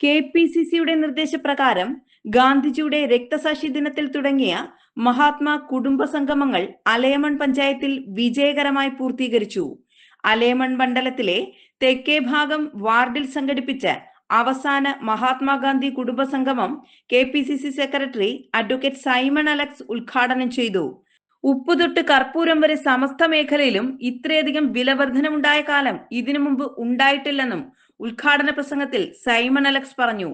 K P C സിയുടെ നിർദ്ദേശപ്രകാരം ഗാന്ധിജിയുടെ രക്തസാക്ഷി ദിനത്തിൽ തുടങ്ങിയ മഹാത്മാ കുടുംബ സംഗമങ്ങൾ അലയമൺ പഞ്ചായത്തിൽ വിജയകരമായി പൂർത്തീകരിച്ചു. അലയമൺ മണ്ഡലത്തിലെ തെക്കേ ഭാഗം വാർഡിൽ സംഘടിപ്പിച്ച അവസാന മഹാത്മാഗാന്ധി കുടുംബ സംഗമം K P C C secretary advocate Simon Alex ഉദ്ഘാടനം ചെയ്തു. ഉപ്പുതൊട്ട് കർപ്പൂരം വരെ സമസ്ത മേഖലയിലും ഇത്രയധികം വിലവർധനമുണ്ടായ കാലം ഇതിനു മുമ്പ് ഉണ്ടായിട്ടില്ലെന്നും ഉദ്ഘാടന പ്രസംഗത്തിൽ സൈമൺ അലക്സ് പറഞ്ഞു.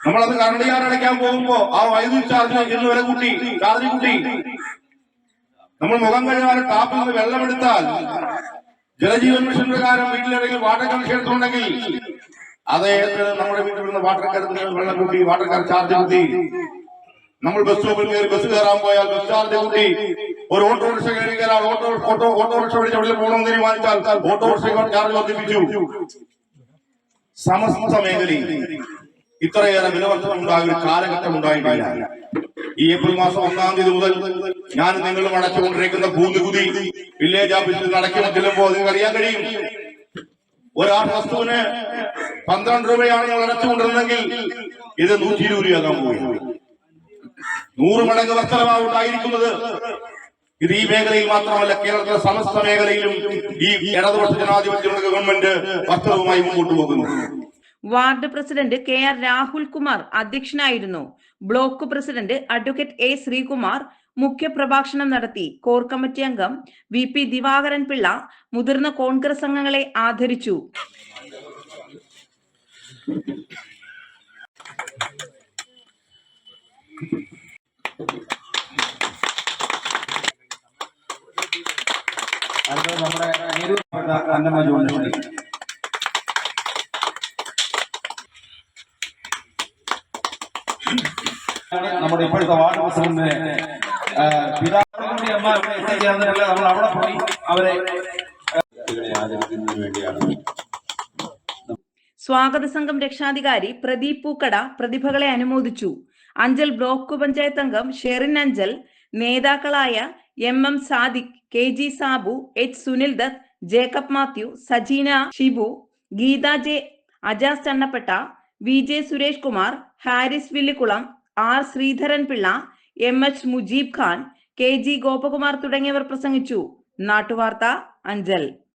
നമ്മളത് ചാർജ് അടയ്ക്കാൻ പോകുമ്പോ ആ വൈദ്യുതി ചാർജ് ഇന്ന് വില കൂട്ടി ചാർജ് കൂട്ടി. നമ്മൾ മുഖം കഴിയാൻ ടാപ്പിൽ നിന്ന് വെള്ളമെടുത്താൽ ജലജീവൻ മിഷൻ പ്രകാരം വീട്ടിലെവിടെയെങ്കിലും വാട്ടർ കണക്ഷൻ എടുത്തുണ്ടെങ്കിൽ അതേ നമ്മുടെ വീട്ടിൽ നിന്ന് വാട്ടർ കരുന്ന് വെള്ളം കൂട്ടി വാട്ടർ കാർ ചാർജ് കൂട്ടി. നമ്മൾ ബസ് സ്റ്റോപ്പിൽ കയറി ബസ് കയറാൻ പോയാൽ ബസ് ചാർജ് കൂട്ടി. ഒരു ഓട്ടോറിക്ഷ കയറി കയറാൻ ഓട്ടോ ഓട്ടോ ഓട്ടോറിക്ഷ വിളിച്ച് എവിടെ പോകണമെന്ന് തീരുമാനിച്ചാൽ ഓട്ടോറിക്ഷ ചാർജ് വർദ്ധിപ്പിച്ചു. സമസ്ത മേഖലയിൽ ഇത്രയേറെ വിലവർത്തനം ഉണ്ടായ ഒരു കാലഘട്ടം ഉണ്ടായിട്ടില്ല ഈ ഏപ്രിൽ മാസം ഒന്നാം തീയതി മുതൽ ഞാൻ നിങ്ങളും അടച്ചുകൊണ്ടിരിക്കുന്ന ഭൂനികുതി വില്ലേജ് ഓഫീസിൽ അടയ്ക്കണം ചെല്ലുമ്പോൾ നിങ്ങൾക്ക് അറിയാൻ കഴിയും. ഒരാൾ വസ്തുവിന് പന്ത്രണ്ട് രൂപയാണ് ഞങ്ങൾ അടച്ചുകൊണ്ടിരുന്നെങ്കിൽ ഇത് നൂറ്റി ഇരുപത് രൂപയാകാൻ പോയി നൂറ് മടങ്ങ് വർത്തനമാവുണ്ടായിരിക്കുന്നത് ഇത് ഈ മേഖലയിൽ മാത്രമല്ല കേരളത്തിലെ സമസ്ത മേഖലയിലും ഈ ഇടതുപക്ഷ ജനാധിപത്യ ഗവൺമെന്റ് വർദ്ധനവുമായി മുമ്പോട്ട് പോകുന്നു. Ward president K R Rahul Kumar അധ്യക്ഷനായിരുന്നു. Block president advocate A Sreekumar മുഖ്യപ്രഭാഷണം നടത്തി. കോർ കമ്മിറ്റി അംഗം വി പി ദിവാകരൻ പിള്ള മുതിർന്ന കോൺഗ്രസ് അംഗങ്ങളെ ആദരിച്ചു. അടുത്തത് നമ്മുടെ നീരൂർപ്പെട്ട അന്നമ്മ ജോണി നമ്മുടെ ഇപ്പോഴത്തെ വാർഡ് പ്രസിഡന്റിനെ പിതാവിനോട് അമ്മ ഇവിടെ എത്തിക്കാന്നല്ല നമ്മൾ അവിടെ പോയി അവരെ ആദരിക്കുന്നതിന് വേണ്ടിയാണ് സ്വാഗത സംഘം രക്ഷാധികാരി പ്രദീപ് പൂക്കട പ്രതിഭകളെ അനുമോദിച്ചു. അഞ്ചൽ ബ്ലോക്ക് പഞ്ചായത്ത് അംഗം ഷെറിൻ അഞ്ചൽ നേതാക്കളായ M M Sadiq K G Sabu H Sunil Dutt Jacob Mathew Sajeena Shibu Geetha J Ajas Channappetta V J Suresh Kumar Haris Villikkulam R Sreedharan Pillai M H Mujeeb Khan K G Gopakumar തുടങ്ങിയവർ പ്രസംഗിച്ചു. നാട്ടുവാർത്ത അഞ്ചൽ.